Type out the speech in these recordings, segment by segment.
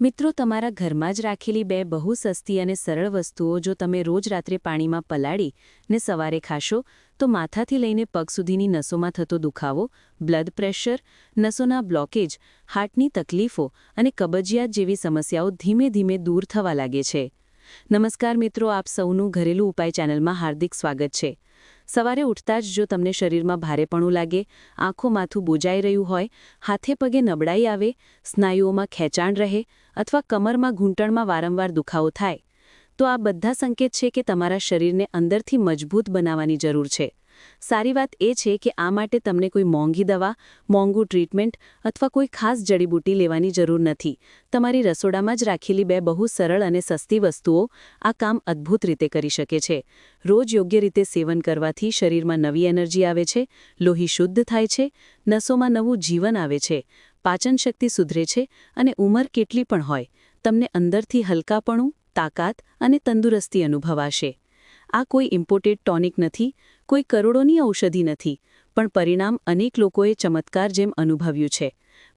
મિત્રો, તમારા ઘરમાં જ રાખેલી બે બહુ સસ્તી અને સરળ વસ્તુઓ જો તમે રોજ રાત્રે પાણીમાં પલાળી ને સવારે ખાશો, તો માથાથી લઈને પગ સુધીની નસોમાં થતો દુખાવો, બ્લડ પ્રેશર, નસોના બ્લોકેજ, હાર્ટની તકલીફો અને કબજિયાત જેવી સમસ્યાઓ ધીમે ધીમે દૂર થવા લાગે છે. નમસ્કાર મિત્રો, આપ સૌનું ઘરેલું ઉપાય ચેનલમાં હાર્દિક સ્વાગત છે. સવારે ઉઠતા જ જો તમને શરીરમાં ભારેપણું લાગે, આંખો માથું બોજાઈ રહ્યું હોય, હાથે પગે નબળાઈ આવે, સ્નાયુઓમાં ખેંચાણ રહે અથવા કમરમાં ઘૂંટણમાં વારંવાર દુખાવો થાય, તો આ બધા સંકેત છે કે તમારા શરીરને અંદરથી મજબૂત બનાવવાની જરૂર છે. સારી વાત એ છે કે આ માટે તમને કોઈ મોંઘી દવા, મોંઘું ટ્રીટમેન્ટ અથવા કોઈ ખાસ જડીબૂટી લેવાની જરૂર નથી. તમારી રસોડામાં જ રાખેલી બે બહુ સરળ અને સસ્તી વસ્તુઓ આ કામ અદ્ભુત રીતે કરી શકે છે. રોજ યોગ્ય રીતે સેવન કરવાથી શરીરમાં નવી એનર્જી આવે છે, લોહી શુદ્ધ થાય છે, નસોમાં નવું જીવન આવે છે, પાચન શક્તિ સુધરે છે અને ઉંમર કેટલી પણ હોય. તમને અંદરથી હલકાપણું, તાકાત અને તંદુરસ્તી અનુભવાશે. આ કોઈ ઇમ્પોર્ટેડ ટોનિક નથી. કોઈ કરોડોની ઔષધિ નથી, પણ પરિણામ અનેક લોકોએ ચમત્કાર જેમ અનુભવ્યું છે.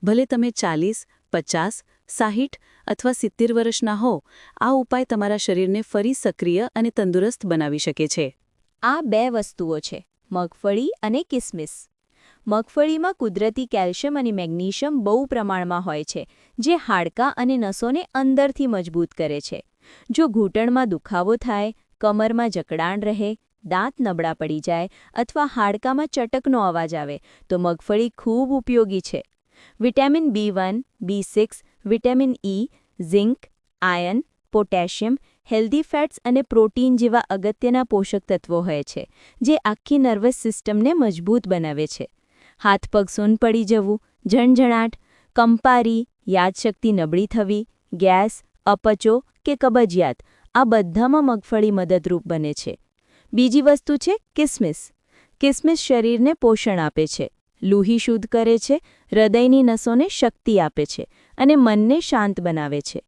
ભલે તમે ચાલીસ, પચાસ, સાહીઠ અથવા સિત્તેર વર્ષના હો, આ ઉપાય તમારા શરીરને ફરી સક્રિય અને તંદુરસ્ત બનાવી શકે છે. આ બે વસ્તુઓ છે, મગફળી અને કિસમિસ. મગફળીમાં કુદરતી કેલ્શિયમ અને મેગ્નેશિયમ બહુ પ્રમાણમાં હોય છે, જે હાડકાં અને નસોને અંદરથી મજબૂત કરે છે. જો ઘૂંટણમાં દુખાવો થાય, કમરમાં જકડાણ રહે દાંત નબળા પડી જાય અથવા હાડકામાં ચટકનો અવાજ આવે, તો મગફળી ખૂબ ઉપયોગી છે. Vitamin B one, B six, vitamin E zinc, iron, potassium, healthy fats અને પ્રોટીન જેવા અગત્યના પોષક તત્વો હોય છે, જે આખી નર્વસ સિસ્ટમને મજબૂત બનાવે છે. હાથ પગ સૂન પડી જવું, ઝણઝણાટ, કંપારી, યાદશક્તિ નબળી થવી, ગેસ, અપચો કે કબજિયાત, આ બધામાં મગફળી મદદરૂપ બને છે. બીજી વસ્તુ છે કિસમિસ. કિસમિસ શરીરને પોષણ આપે છે. લૂહી શુદ્ધ કરે છે, હૃદયની નસોને શક્તિ આપે છે અને મનને શાંત બનાવે છે.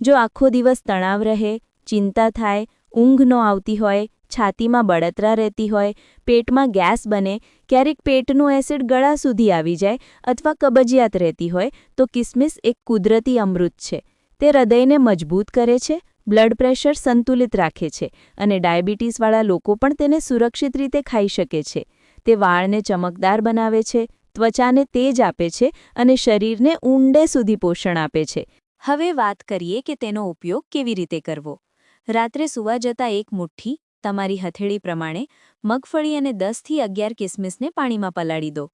જો આખો દિવસ તણાવ રહે, ચિંતા થાય, ઊંઘ ન આવતી હોય, છાતીમાં બળતરા રહેતી હોય, પેટમાં ગેસ બને, ક્યારેક પેટનું એસિડ ગળા સુધી આવી જાય અથવા કબજિયાત રહેતી હોય, તો કિસમિસ એક કુદરતી અમૃત છે. તે હૃદયને મજબૂત કરે છે બ્લડ પ્રેશર સંતુલિત રાખે છે અને ડાયાબિટીસવાળા લોકો પણ તેને સુરક્ષિત રીતે ખાઈ શકે છે. તે વાળને ચમકદાર બનાવે છે, ત્વચાને તેજ આપે છે અને શરીરને ઊંડે સુધી પોષણ આપે છે. હવે વાત કરીએ કે તેનો ઉપયોગ કેવી રીતે કરવો. રાત્રે સુવા જતાં એક મુઠ્ઠી તમારી હથેળી પ્રમાણે મગફળી અને દસથી અગિયાર કિસમિસને પાણીમાં પલાળી દો.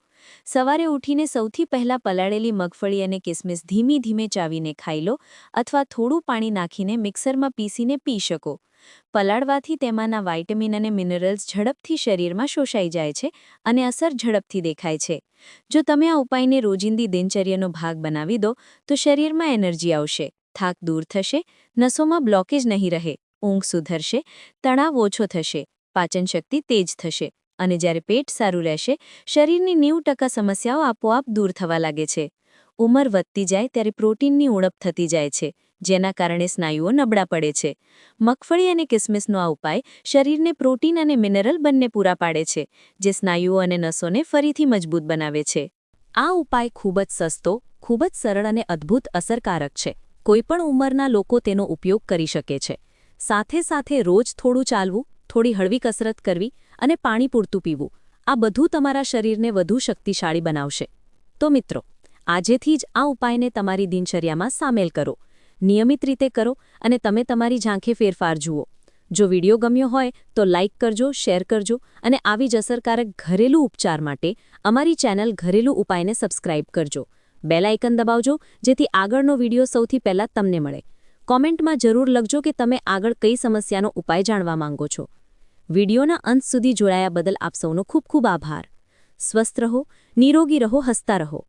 સવારે ઉઠીને સૌથી પહેલાં પલાળેલી મગફળી અને કિસમિસ ધીમી ધીમે ચાવીને ખાઈ લો અથવા થોડું પાણી નાખીને મિક્સરમાં પીસીને પી શકો. પલાળવાથી તેમાંના વાઇટામિન અને મિનરલ્સ ઝડપથી શરીરમાં શોષાઈ જાય છે અને અસર ઝડપથી દેખાય છે. જો તમે આ ઉપાયને રોજિંદી દિનચર્યાનો ભાગ બનાવી દો, તો શરીરમાં એનર્જી આવશે, થાક દૂર થશે, નસોમાં બ્લોકેજ નહીં રહે. ઊંઘ સુધરશે, તણાવ ઓછો થશે પાચનશક્તિ તેજ થશે અને જ્યારે પેટ સારું રહેશે, શરીરની નેવું ટકા સમસ્યાઓ આપોઆપ દૂર થવા લાગે છે. ઉંમર વધતી જાય ત્યારે પ્રોટીનની ઉણપ થતી જાય છે, જેના કારણે સ્નાયુઓ નબળા પડે છે. મગફળી અને કિસમિસનો આ ઉપાય શરીરને પ્રોટીન અને મિનરલ બંને પૂરા પાડે છે, જે સ્નાયુઓ અને નસોને ફરીથી મજબૂત બનાવે છે. આ ઉપાય ખૂબ જ સસ્તો, ખૂબ જ સરળ અને અદ્ભુત અસરકારક છે. કોઈપણ ઉંમરના લોકો તેનો ઉપયોગ કરી શકે છે. સાથે સાથે રોજ થોડું ચાલવું, થોડી હળવી કસરત કરવી અને પાણી પૂરતું પીવું. આ બધું તમારા શરીરને વધુ શક્તિશાળી બનાવશે. તો મિત્રો, આજેથી જ આ ઉપાયને તમારી દિનચર્યામાં સામેલ કરો. નિયમિત રીતે કરો અને તમે તમારી ઝાંખે ફેરફાર જુઓ. જો વીડિયો ગમ્યો હોય તો લાઇક કરજો, શેર કરજો અને આવી જ અસરકારક ઘરેલું ઉપચાર માટે અમારી ચેનલ ઘરેલું ઉપાયને સબસ્ક્રાઇબ કરજો. બેલ આઇકન દબાવજો જેથી આગળનો વીડિયો સૌથી પહેલાં તમને મળે. કોમેન્ટમાં જરૂર લખજો કે તમે આગળ કઈ સમસ્યાનો ઉપાય જાણવા માંગો છો. વિડીયોના અંત સુધી જોડાયા બદલ આપ સૌનો ખૂબ ખૂબ આભાર. સ્વસ્થ રહો, નિરોગી રહો, હસતા રહો.